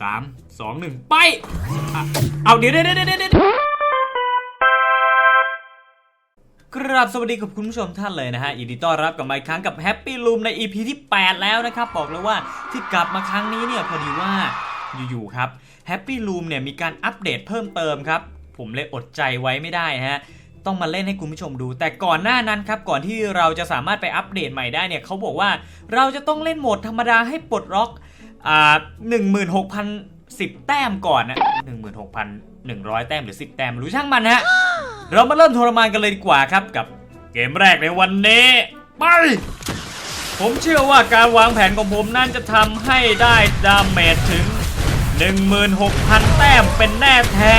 สามสองหนึ่งไปอะเอาเดี๋ยวเดี๋ยวเดี๋ยวเดี๋ยวเดี๋ยวกราบสวัสดีกับคุณผู้ชมท่านเลยนะฮะยินดีต้อนรับกลับมาอีกครั้งกับ Happy Room ใน EP ที่ 8 แล้วนะครับ บอกเลยว่าที่กลับมาครั้งนี้เนี่ยพอดีว่าอยู่ๆครับ Happy Room เนี่ยมีการอัปเดตเพิ่มเติมครับ ผมเลยอดใจไว้ไม่ได้ฮะต้องมาเล่นให้คุณผู้ชมดู แต่ก่อนหน้านั้นครับ ก่อนที่เราจะสามารถไปอัปเดตใหม่ได้เนี่ยเขาบอกว่าเราจะต้องเล่นโหมดธรรมดาให้ปลดล็อก อ่าหนึ่งหมื่นหกพันสิบแต้มก่อนนะหนึ่งหมื่นหกพันหนึ่งร้อยแต้มหรือสิบแต้มรู้ช่างมันฮะเรามาเริ่มทรมานกันเลยดีกว่าครับกับเกมแรกในวันนี้ไปผมเชื่อว่าการวางแผนของผมนั่นจะทำให้ได้ดาเมจถึง 16,000 แต้มเป็นแน่แท้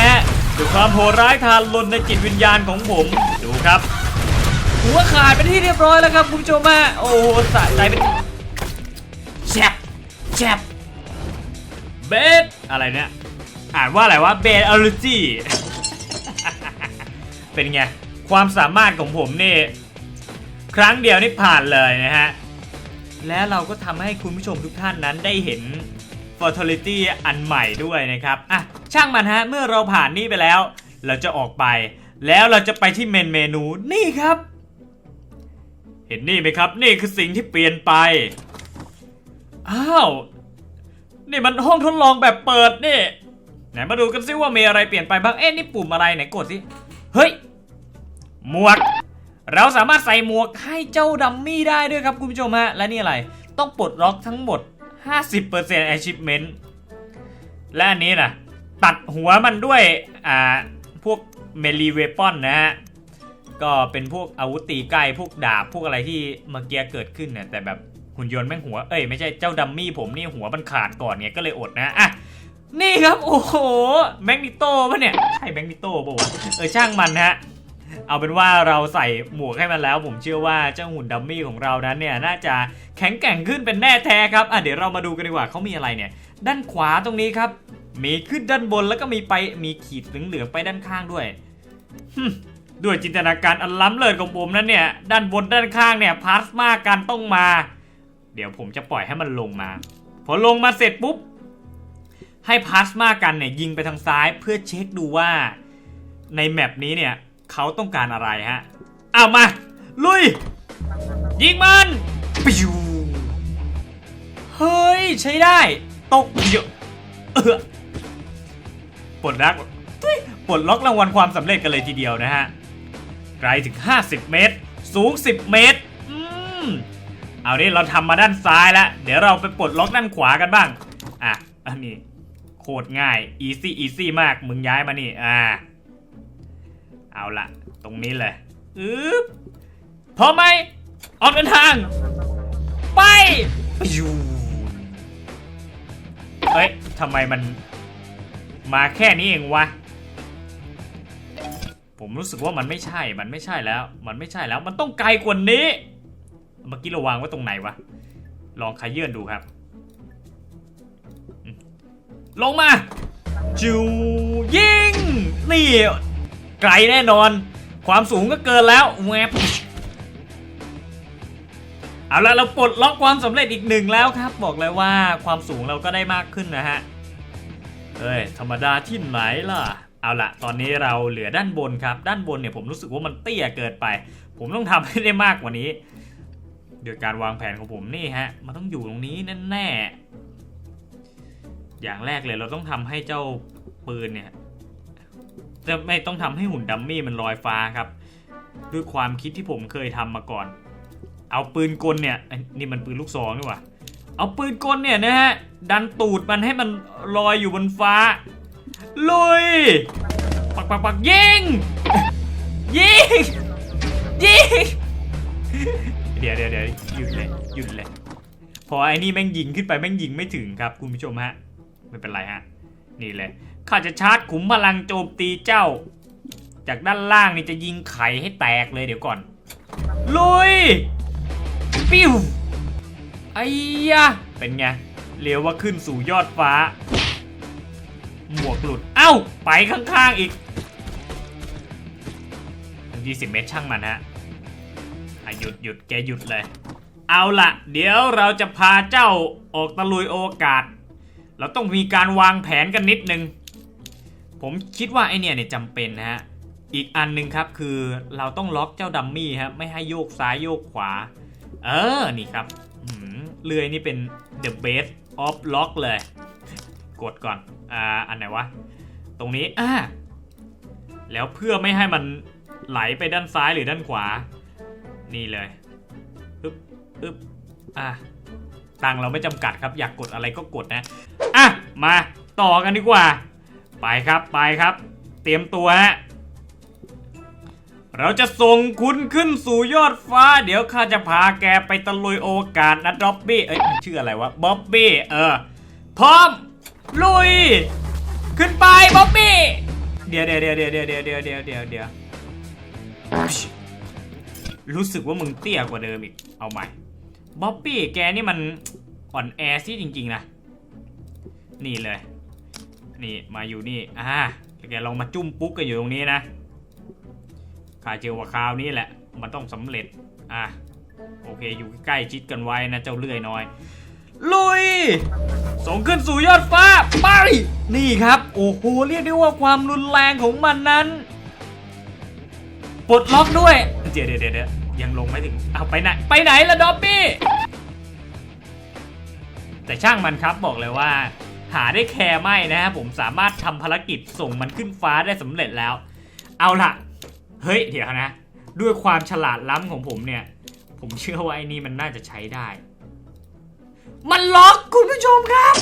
ด้วยความโหดร้ายทารุณในจิตวิญญาณของผมดูครับ หัวขาดเป็นที่เรียบร้อยแล้วครับคุณผู้ชมฮะโอ้โหสะใจเป็นแชบแชบ เบสอะไรเนี่ยอ่านว่าอะไรวะเบสอ l ลจีเป็นไง ความสามารถของผมนี่ ครั้งเดียวนี่ผ่านเลยนะฮะ และเราก็ทำให้คุณผู้ชมทุกท่านนั้นได้เห็น Fertility อันใหม่ด้วยนะครับอะช่างมันฮะ เมื่อเราผ่านนี่ไปแล้ว เราจะออกไป แล้วเราจะไปที่เมนเมนูนี่ครับ เห็นนี่ไหมครับ นี่คือสิ่งที่เปลี่ยนไป อ้าว นี่มันห้องทดลองแบบเปิดนี่ไหนมาดูกันซิว่ามีอะไรเปลี่ยนไปบ้าง เอ๊ะนี่ปุ่มอะไรไหนกดสิ เฮ้ย หมวก เราสามารถใส่หมวกให้เจ้าดัมมี่ได้ด้วยครับคุณผู้ชมฮะ และนี่อะไร ต้องปลดล็อกทั้งหมด 50% achievement และอันนี้นะตัดหัวมันด้วย อ่า พวกเมลีเวปอนนะฮะ ก็เป็นพวกอาวุธตีใกล้พวกดาบพวกอะไรที่เมื่อกี้เกิดขึ้นเนี่ยแต่แบบ หุ่นยนต์แม่งหัว เอ้ยไม่ใช่เจ้าดัมมี่ผมนี่หัวมันขาดก่อนเนี่ยก็เลยอดนะอะนี่ครับโอ้โหแมกนิโต้ปะเนี่ย ใช่แมกนิโต้ปะวะเออช่างมันฮะเอาเป็นว่าเราใส่หมวกให้มันแล้ว ผมเชื่อว่าเจ้าหุ่นดัมมี่ของเรานั้นเนี่ยน่าจะแข็งแกร่งขึ้นเป็นแน่แท้ครับอะเดี๋ยวเรามาดูกันดีกว่าเขามีอะไรเนี่ย ด้านขวาตรงนี้ครับ มีขึ้นด้านบนแล้วก็มีไปมีขีดเหลืองๆไปด้านข้างด้วยด้วยจินตนาการอันล้ำเลิศของผมนั้นเนี่ย ด้านบนด้านข้างเนี่ยพลาสมากันต้องมา เดี๋ยวผมจะปล่อยให้มันลงมา พอลงมาเสร็จปุ๊บ ให้พาสมากันเนี่ยยิงไปทางซ้ายเพื่อเช็คดูว่า ในแมปนี้เนี่ยเขาต้องการอะไรฮะเอามา ลุย ยิงมันปิวเฮ้ย ใช้ได้ ตกเยอะเออปลดล็อกทุยปลดล็อกรางวัลความสำเร็จกันเลยทีเดียวนะฮะไกลถึง 50 เมตร สูง 10 เมตร อืม เอานี่เราทำมาด้านซ้ายแล้วเดี๋ยวเราไปปลดล็อกด้านขวากันบ้าง อะ อันนี้โคตรง่ายอีซี่อีซี่มากมึงย้ายมานี่ อ่า เอาละตรงนี้เลยอึ๊บพร้อมไหมออกเดินทาง ไปปิวเฮ้ยทำไมมันมาแค่นี้เองวะ ผมรู้สึกว่ามันไม่ใช่ มันไม่ใช่แล้ว มันไม่ใช่แล้ว มันต้องไกลกว่านี้ เมื่อกี้เราวางไว้ตรงไหนวะ ลองขยื่นดูครับ ลงมา จูยิง นี่ ไกลแน่นอน ความสูงก็เกินแล้วแหวบเอาละเราปลดล็อกความสำเร็จอีกหนึ่งแล้วครับ บอกเลยว่าความสูงเราก็ได้มากขึ้นนะฮะเอ้ยธรรมดาที่ไหนล่ะ เอาละตอนนี้เราเหลือด้านบนครับ ด้านบนเนี่ยผมรู้สึกว่ามันเตี้ยเกินไป ผมต้องทำให้ได้มากกว่านี้ โดยการวางแผนของผมนี่ฮะ มันต้องอยู่ตรงนี้แน่ๆ อย่างแรกเลยเราต้องทำให้เจ้าปืนเนี่ยจะไม่ต้องทำให้หุ่นดัมมี่มันลอยฟ้าครับ ด้วยความคิดที่ผมเคยทำมาก่อน เอาปืนกลเนี่ยนี่มันปืนลูกซองนี่หว่าเอาปืนกลเนี่ยนะฮะดันตูดมันให้มันลอยอยู่บนฟ้าลุยปักปักปักยิงยิงยิง เดี๋ยวเดี๋ยวเดี๋ยวหยุดเลยหยุดเลยพอไอ้นี่แม่งยิงขึ้นไปแม่งยิงไม่ถึงครับ คุณผู้ชมฮะ ไม่เป็นไรฮะ นี่เลยข้าจะชาร์จขุมพลังโจมตีเจ้า จากด้านล่างนี่จะยิงไข่ให้แตกเลยเดี๋ยวก่อนลุยปิ้วไอ้ยะเป็นไงเรียวว่าขึ้นสู่ยอดฟ้า หมวกหลุด เอ้า ไปข้างๆอีกยี่สิบเมตรช่างมันฮะ อะหยุดหยุดแกหยุดเลย เอาละเดี๋ยวเราจะพาเจ้าออกตะลุยโอกาส เราต้องมีการวางแผนกันนิดนึง ผมคิดว่าไอเนี่ยเนี่ยจำเป็นนะฮะ อีกอันหนึ่งครับคือเราต้องล็อกเจ้าดัมมี่ครับไม่ให้โยกซ้ายโยกขวา เออ นี่ครับเลื่อยนี่เป็น the best of lock เลย กดก่อน อ่า อันไหนวะ ตรงนี้ อ่า แล้วเพื่อไม่ให้มันไหลไปด้านซ้ายหรือด้านขวา นี่เลยอึ๊บอึ๊บอะตังเราไม่จำกัดครับ อยากกดอะไรก็กดนะ อะ มาต่อกันดีกว่า ไปครับไปครับ เตรียมตัวฮะเราจะส่งคุณขึ้นสู่ยอดฟ้า เดี๋ยวข้าจะพาแกไปตะลุยโอกาสนะด็อบบี้ เอ้ยชื่ออะไรวะบ๊อบบี้ เออ พร้อม ลุย ขึ้นไปบ๊อบบี้ เดี๋ยวเดี๋ยวเดี๋ยวเดี๋ยวเดี๋ยวเดี๋ยวเดี๋ยวเดี๋ยวเดี๋ยว รู้สึกว่ามึงเตี้ยกว่าเดิมอีก เอาใหม่ บ๊อบบี้แกนี่มันอ่อนแอซิจริง ๆ นะ นี่เลย นี่มาอยู่นี่ อ่าแกลองมาจุ้มปุ๊กกันอยู่ตรงนี้นะข้าเชื่อว่าคราวนี้แหละ มันต้องสำเร็จ อะ โอเค อยู่ใกล้ชิดกันไว้นะเจ้าเลื่อยน้อย ลุย ส่งขึ้นสู่ยอดฟ้า ไป นี่ครับ โอ้โห เรียกได้ว่าความรุนแรงของมันนั้น ปลดล็อกด้วย เดี๋ยวเดี๋ยวเดี๋ยวยังลงไม่ถึง เอาไปไหน ไปไหนละดอบบี้ แต่ช่างมันครับบอกเลยว่า หาได้แคร์ไม่นะฮะผมสามารถทำภารกิจส่งมันขึ้นฟ้าได้สำเร็จแล้ว เอาล่ะ เฮ้ย เดี๋ยวนะ ด้วยความฉลาดล้ำของผมเนี่ย ผมเชื่อว่าไอ้นี่มันน่าจะใช้ได้ มันล็อกคุณผู้ชมครับ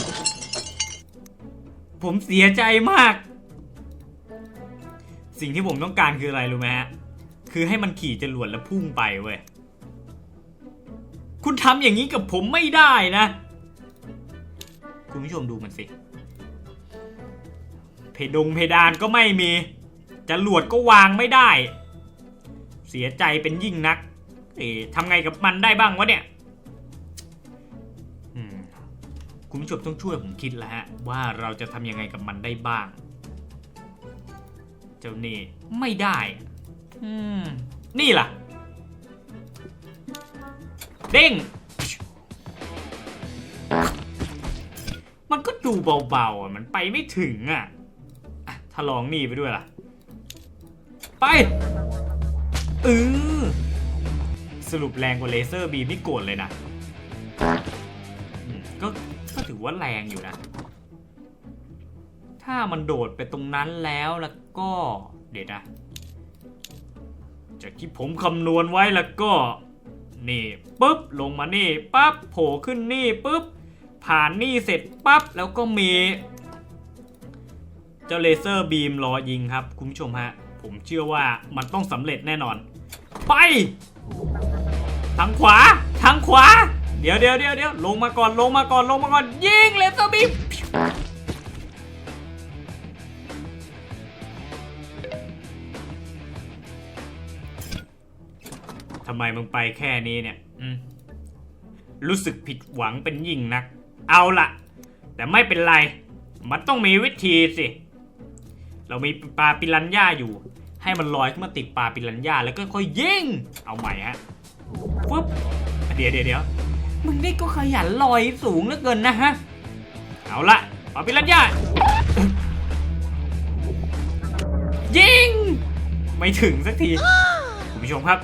ผมเสียใจมาก สิ่งที่ผมต้องการคืออะไรรู้ไหมฮะ คือให้มันขี่จรวดแล้วพุ่งไปเว้ย คุณทำอย่างนี้กับผมไม่ได้นะ คุณผู้ชมดูมันสิ เพดงเพดานก็ไม่มี จรวดก็วางไม่ได้ เสียใจเป็นยิ่งนัก เอ๊ทำไงกับมันได้บ้างวะเนี่ยคุณผู้ชมต้องช่วยผมคิดแล้วฮะ ว่าเราจะทำยังไงกับมันได้บ้าง เจ้านี่ไม่ได้ นี่ล่ะ เด้ง มันก็ดูเบาๆอะ มันไปไม่ถึงอะถ้าลองนี่ไปด้วยล่ะ ไปเออสรุปแรงกว่าเลเซอร์บีมนี่โกรธเลยนะ ก็ก็ถือว่าแรงอยู่นะ ถ้ามันโดดไปตรงนั้นแล้วแล้วก็เดี๋ยวนะ จากที่ผมคำนวณไว้แล้วก็ นี่ปุ๊บลงมานี่ปั๊บโผล่ขึ้นนี่ปุ๊บผ่านนี่เสร็จปั๊บแล้วก็มี เจ้าเลเซอร์บีมรอยิงครับคุณผู้ชมฮะ ผมเชื่อว่ามันต้องสำเร็จแน่นอน ไปทางขวาทางขวา เดี๋ยวเดี๋ยวเดี๋ยวเดี๋ยวลงมาก่อนลงมาก่อนลงมาก่อนยิงเลเซอร์บีม ทำไมมึงไปแค่นี้เนี่ยอืรู้สึกผิดหวังเป็นยิ่งนัก เอาละแต่ไม่เป็นไร มันต้องมีวิธีสิ เรามีปลาปิรันย่าอยู่ ให้มันลอยขึ้นมาติดปลาปิรันย่าแล้วก็ค่อยยิง เอาใหม่ฮะฟึบเดี๋ยวเดี๋ยวเดี๋ยวมึงนี่ก็ขยันลอยสูงเหลือเกินนะฮะ เอาละปลาปิรันย่ายิง ไม่ถึงสักที คุณผู้ชมครับ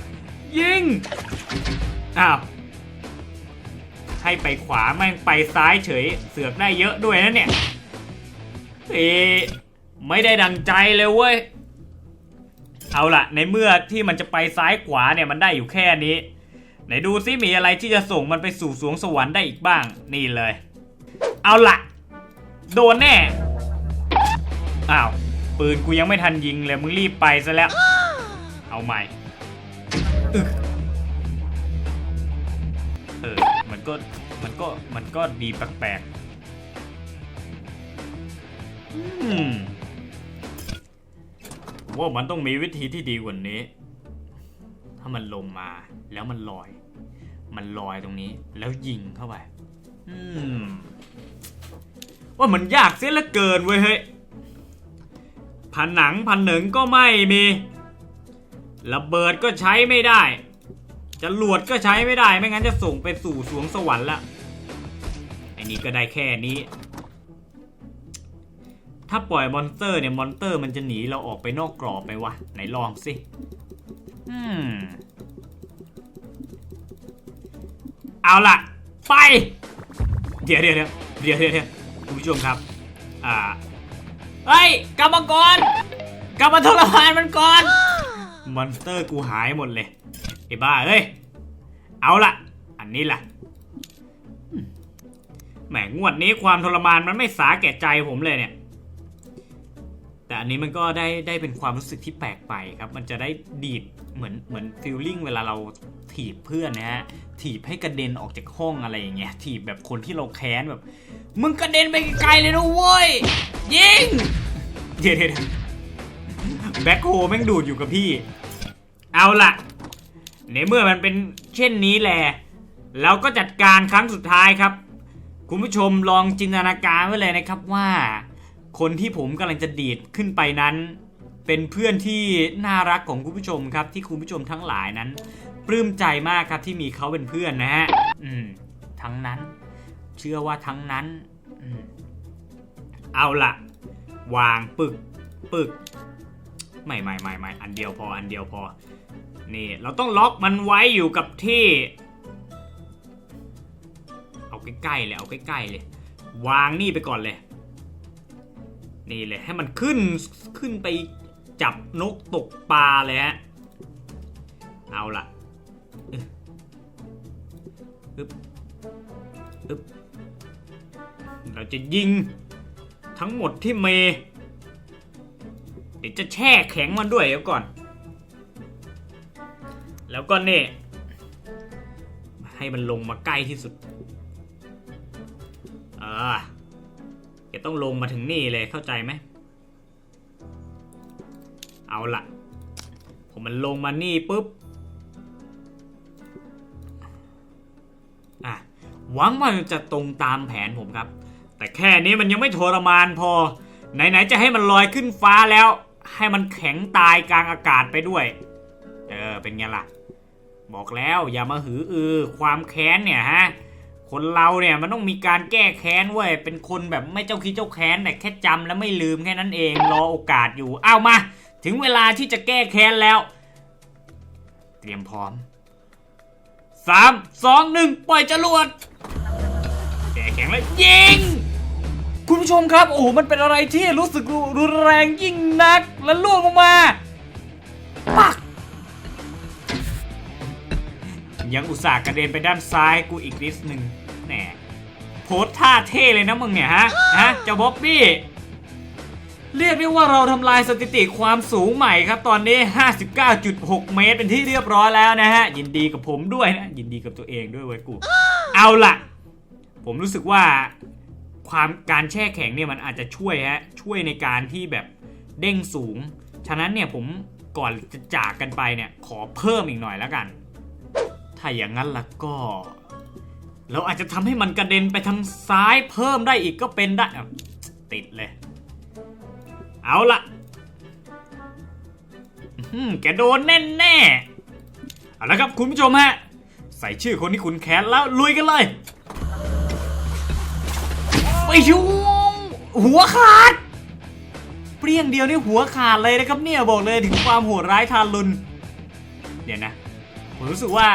ยิง อ้าว ให้ไปขวาแม่งไปซ้ายเฉย เสือกได้เยอะด้วยนะเนี่ยเอไม่ได้ดังใจเลยเว้ย เอาละในเมื่อที่มันจะไปซ้ายขวาเนี่ยมันได้อยู่แค่นี้ ไหนดูซิมีอะไรที่จะส่งมันไปสู่สวงสวรรค์ได้อีกบ้าง นี่เลย เอาละโดนแน่ อ้าว ปืนกูยังไม่ทันยิงเลยมึงรีบไปซะแล้ว เอาใหม่ ก็มันก็มันก็ดีแปลกๆว่ามันต้องมีวิธีที่ดีกว่านี้ ถ้ามันลงมาแล้วมันลอย มันลอยตรงนี้ แล้วยิงเข้าไปว่ามันยากเสียเหลือเกินเว้ยเฮ้ยผนังผนึงก็ไม่มี ระเบิดก็ใช้ไม่ได้ จรวดก็ใช้ไม่ได้ไม่งั้นจะส่งไปสู่สวงสวรรค์ละไอ้นี่ก็ได้แค่นี้ ถ้าปล่อยมอนสเตอร์เนี่ยมอนสเตอร์มันจะหนีเราออกไปนอกกรอบไหมวะไหนลองสิอืมเอาล่ะ ไปเรียเดี๋ยวเดี๋ยวเดี๋ยวเดี๋ยวเดี๋ยวคุณผู้ชมครับ อ่าเฮ้ยกลับมาก่อนกลับมาทรมานมันก่อนมอนสเตอร์กูหายหมดเลย ไอ้บ้าเอ้ย เอาละอันนี้ล่ะ แหมงวดนี้ความทรมานมันไม่สาแก่ใจผมเลยเนี่ย แต่อันนี้มันก็ได้ได้เป็นความรู้สึกที่แปลกไปครับ มันจะได้ดีดเหมือนเหมือนฟีลลิ่งเวลาเราถีบเพื่อนนะฮะ ถีบให้กระเด็นออกจากห้องอะไรอย่างเงี้ย ถีบแบบคนที่เราแค้นแบบ มึงกระเด็นไปไกลเลยนะเว้ย ยิง เดี๋ยวเดี๋ยวแบ็คโฮแม่งดูดอยู่กับพี่ เอาล่ะ ในเมื่อมันเป็นเช่นนี้แหละเราก็จัดการครั้งสุดท้ายครับ คุณผู้ชมลองจินตนาการไว้เลยนะครับว่า คนที่ผมกำลังจะดีดขึ้นไปนั้น เป็นเพื่อนที่น่ารักของคุณผู้ชมครับ ที่คุณผู้ชมทั้งหลายนั้น ปลื้มใจมากครับที่มีเขาเป็นเพื่อนนะฮะอืม ทั้งนั้น เชื่อว่าทั้งนั้นอเอาละวางปึกปึกไม่ไม่ไม่ไม่อันเดียวพออันเดียวพอ นี่เราต้องล็อกมันไว้อยู่กับที่ เอาใกล้ๆเลยเอาใกล้ๆเลย วางนี่ไปก่อนเลย นี่เลยให้มันขึ้นขึ้นไปจับนกตกปลาเลยฮะเอาละอึ๊บอึ๊บอึ๊บเราจะยิงทั้งหมดที่เมเดี๋ยวจะแช่แข็งมันด้วยเดี๋ยวก่อน แล้วก็เนี่ยให้มันลงมาใกล้ที่สุดเออแกต้องลงมาถึงนี่เลยเข้าใจไหม เอาละผมมันลงมานี่ปุ๊บ อะ หวังว่าจะตรงตามแผนผมครับ แต่แค่นี้มันยังไม่ทรมานพอ ไหน ๆ จะให้มันลอยขึ้นฟ้าแล้ว ให้มันแข็งตายกลางอากาศไปด้วย เออ เป็นไงล่ะ บอกแล้วอย่ามาหืออือความแค้นเนี่ยฮะคนเราเนี่ยมันต้องมีการแก้แค้นเว้ยเป็นคนแบบไม่เจ้าคิดเจ้าแค้นแต่แค่จำแล้วไม่ลืมแค่นั้นเองรอโอกาสอยู่เอามา ถึงเวลาที่จะแก้แค้นแล้ว เตรียมพร้อมสามสองหนึ่งปล่อยจรวดแก้แข็งแล้วยิงคุณผู้ชมครับโอ้โหมันเป็นอะไรที่รู้สึกรุนแรงยิ่งนักแล้วล่วงลงมา ยังอุตส่าห์กระเด็นไปด้านซ้ายกูอีกนิดหนึ่งแหมโพสท่าเท่เลยนะมึงเนี่ยฮะฮะเจ้าบ๊อบบี้เรียกได้ว่าเราทำลายสถิติความสูงใหม่ครับ ตอนนี้ 59.6 เมตรเป็นที่เรียบร้อยแล้วนะฮะ ยินดีกับผมด้วยนะ ยินดีกับตัวเองด้วยเว้ยกู เอาล่ะ ผมรู้สึกว่าความการแช่แข็งเนี่ยมันอาจจะช่วยฮะ ช่วยในการที่แบบเด้งสูง ฉะนั้นเนี่ยผมก่อนจะจากกันไปเนี่ย ขอเพิ่มอีกหน่อยแล้วกัน ถ้าอย่างนั้นล่ะก็ เราอาจจะทำให้มันกระเด็นไปทางซ้ายเพิ่มได้อีกก็เป็นได้อะติดเลย เอาละอื้อหือแกโดนแน่แน่ๆเอาละครับคุณผู้ชมฮะ ใส่ชื่อคนที่คุณแค้นแล้วลุยกันเลย ไปชูหัวขาด เปรี้ยงเดียวนี่หัวขาดเลยนะครับเนี่ยบอกเลยถึงความโหดร้ายทารุณเดี๋ยวนะ ผมรู้สึกว่า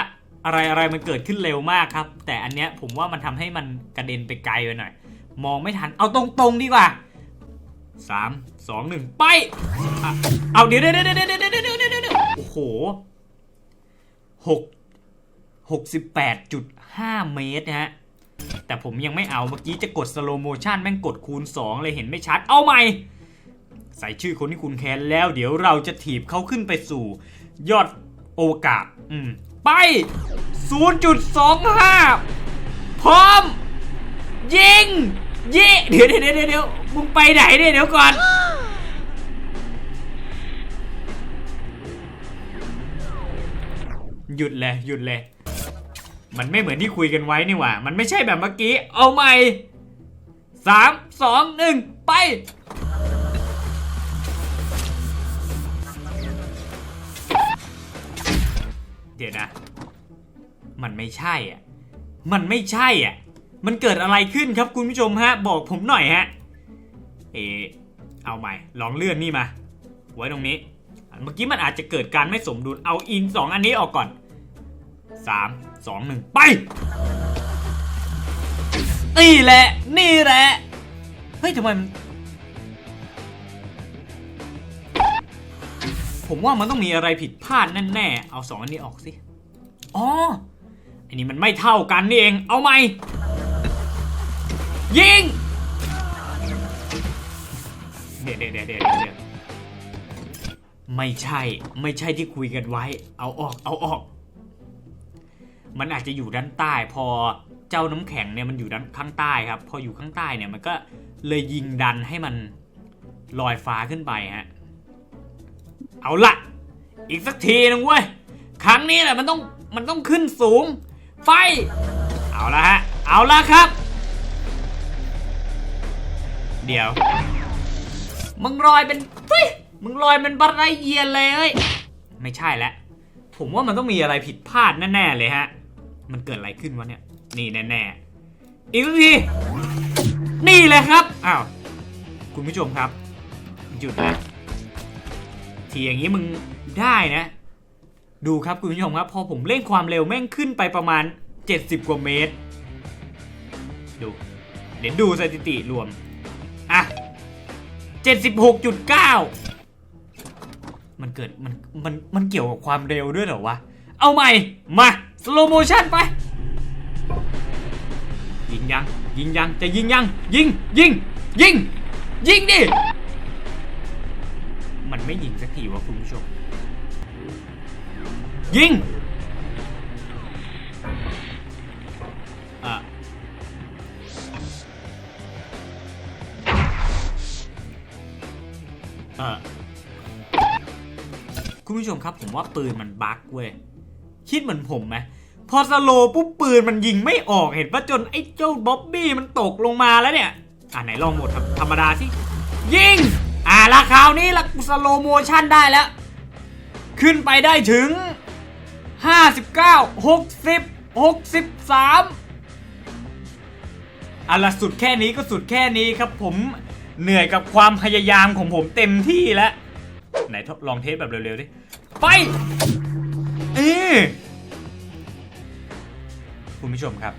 อะไรอะไรมันเกิดขึ้นเร็วมากครับ แต่อันเนี้ยผมว่ามันทำให้มันกระเด็นไปไกลไปหน่อย มองไม่ทันเอาตรงๆดีกว่าสามสองหนึ่งไปเอาเดี๋ยวเดี๋ยวเดี๋ยวเดี๋ยวเดี๋ยวเดี๋ยวโอ้โหหกหกสิบแปดจุดห้าเมตรนะฮะแต่ผมยังไม่เอาเมื่อกี้จะกดสโลโมชันแม่งกดคูณ 2 เลยเห็นไม่ชัด เอาใหม่ ใส่ชื่อคนที่คุณแค้นแล้ว เดี๋ยวเราจะถีบเขาขึ้นไปสู่ ยอดโอกาสอืม ไป 0.25 พร้อม ยิงเย่เดี๋ยวเดี๋ยวเดี๋ยวเดี๋ยวมึงไปไหนเนี่ยเดี๋ยวก่อน หยุดเลยหยุดเลย มันไม่เหมือนที่คุยกันไว้นี่หว่า มันไม่ใช่แบบเมื่อกี้ เอาใหม่สามสองหนึ่งไป เดี๋ยวนะ มันไม่ใช่อะ มันไม่ใช่อะ มันเกิดอะไรขึ้นครับคุณผู้ชมฮะ บอกผมหน่อยฮะ เอ เอาใหม่ ลองเลื่อนนี่มา ไว้ตรงนี้ เมื่อกี้มันอาจจะเกิดการไม่สมดุล เอาอินสองอันนี้ออกก่อนสามสองหนึ่งไป นี่แหละ นี่แหละ เฮ้ยทำไมมัน ผมว่ามันต้องมีอะไรผิดพลาดแน่ๆ เอาสองอันนี้ออกสิ อ๋อ อันนี้มันไม่เท่ากันนี่เอง เอาไหม ยิง เดี๋ยวเดี๋ยวเดี๋ยวไม่ใช่ ไม่ใช่ที่คุยกันไว้ เอาออก เอาออก มันอาจจะอยู่ด้านใต้ พอเจ้าน้ำแข็งเนี่ยมันอยู่ด้านข้างใต้ครับ พออยู่ข้างใต้เนี่ยมันก็เลยยิงดันให้มันลอยฟ้าขึ้นไปฮะ เอาละอีกสักทีนึงเว้ย ครั้งนี้แหละมันต้องมันต้องขึ้นสูง ไฟ เอาละฮะ เอาละครับ เดี๋ยว มึงลอยเป็นเฮ้ยมึงลอยเป็นบัตไรเยียนเลยเอ้ย ไม่ใช่แล้วผมว่ามันต้องมีอะไรผิดพลาดแน่ๆเลยฮะ มันเกิดอะไรขึ้นวะเนี่ย นี่แน่ๆ อีกสักที นี่เลยครับ อ้าว คุณผู้ชมครับ หยุดนะ ทีอย่างนี้มึงได้นะ ดูครับคุณผู้ชมครับ พอผมเร่งความเร็วแม่งขึ้นไปประมาณ 70 กว่าเมตร ดูเดี๋ยวดูสถิติรวม อะ 76.9 มันเกิดมันมันมันเกี่ยวกับความเร็วด้วยเหรอวะ เอาใหม่ มา สโลโมชั่นไป ยิงยัง ยิงยัง จะยิงยัง ยิงยิงยิงยิงดิมัน ไม่ยิงสักทีวะคุณผู้ชม ยิงอะเออคุณผู้ชมครับผมว่าปืนมันบั๊กเว้ย คิดเหมือนผมไหมพอสโลว์ปุ๊บปืนมันยิงไม่ออกเห็นปะจนไอ้เจ้าบ๊อบบี้มันตกลงมาแล้วเนี่ย อ่าไหนลองโหมดธรรมดาสิ ยิง อ่าละคราวนี้ละสโลโมชั่นได้แล้ว ขึ้นไปได้ถึง 59 60 63อะละสุดแค่นี้ก็สุดแค่นี้ครับผมเหนื่อยกับความพยายามของผมเต็มที่แล้ว ไหนทดลองเทสแบบเร็วๆดิ ไป เออคุณผู้ชมครับ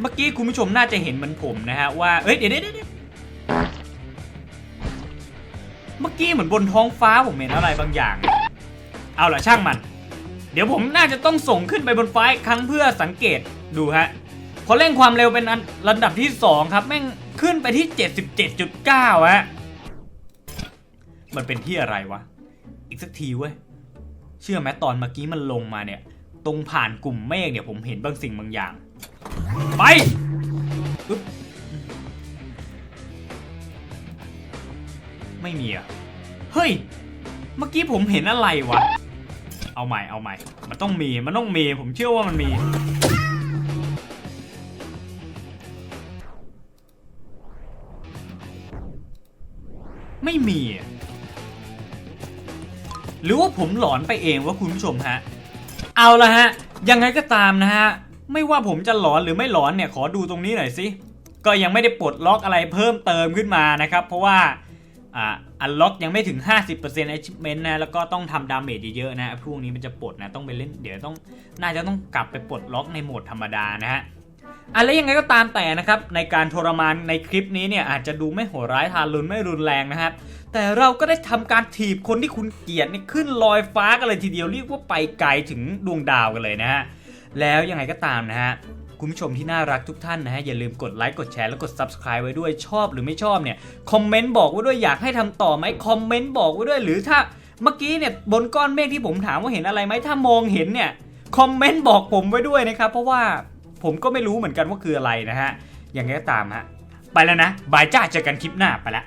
เมื่อกี้คุณผู้ชมน่าจะเห็นเหมือนผมนะฮะว่า เอ้ยเดี๋ยวเดี๋ยว เมื่อกี้เหมือนบนท้องฟ้าผมเห็นอะไรบางอย่าง เอาล่ะช่างมัน เดี๋ยวผมน่าจะต้องส่งขึ้นไปบนฟ้าอีกครั้งเพื่อสังเกตดูฮะพอเร่งความเร็วเป็นอันระดับที่ 2 ครับ แม่งขึ้นไปที่ 77.9ฮะมันเป็นที่อะไรวะ อีกสักทีเว้ย เชื่อไหมตอนเมื่อกี้มันลงมาเนี่ย ตรงผ่านกลุ่มเมฆเนี่ยผมเห็นบางสิ่งบางอย่าง ไป อึ๊บ ไม่มีอะเฮ้ย เมื่อกี้ผมเห็นอะไรวะ เอาใหม่ เอาใหม่ มันต้องมี มันต้องมี ผมเชื่อว่ามันมี ไม่มี หรือว่าผมหลอนไปเองวะคุณผู้ชมฮะ เอาละฮะ ยังไงก็ตามนะฮะ ไม่ว่าผมจะหลอนหรือไม่หลอนเนี่ย ขอดูตรงนี้หน่อยสิ ก็ยังไม่ได้ปลดล็อกอะไรเพิ่มเติมขึ้นมานะครับ เพราะว่า อ่าอันล็อกยังไม่ถึง 50% achievement นะแล้วก็ต้องทำดาเมจเยอะๆนะพวกนี้มันจะปลดนะต้องไปเล่นเดี๋ยวต้องน่าจะต้องกลับไปปลดล็อกในโหมดธรรมดานะฮะอะไรยังไงก็ตามแต่นะครับในการทรมานในคลิปนี้เนี่ยอาจจะดูไม่โหดร้ายทารุณไม่รุนแรงนะครับแต่เราก็ได้ทำการถีบคนที่คุณเกลียดนี่ขึ้นลอยฟ้ากันเลยทีเดียวเรียกว่าไปไกลถึงดวงดาวกันเลยนะฮะแล้วยังไงก็ตามนะฮะ คุณผู้ชมที่น่ารักทุกท่านนะฮะอย่าลืมกดไลค์กดแชร์แล้วกด subscribe ไว้ด้วยชอบหรือไม่ชอบเนี่ยคอมเมนต์บอกไว้ด้วยอยากให้ทำต่อไหมคอมเมนต์บอกไว้ด้วยหรือถ้าเมื่อกี้เนี่ยบนก้อนเมฆที่ผมถามว่าเห็นอะไรไหมถ้ามองเห็นเนี่ยคอมเมนต์บอกผมไว้ด้วยนะครับเพราะว่าผมก็ไม่รู้เหมือนกันว่าคืออะไรนะฮะอย่างไรก็ตามฮะไปแล้วนะบายจ้าเจอกันคลิปหน้าไปแล้ว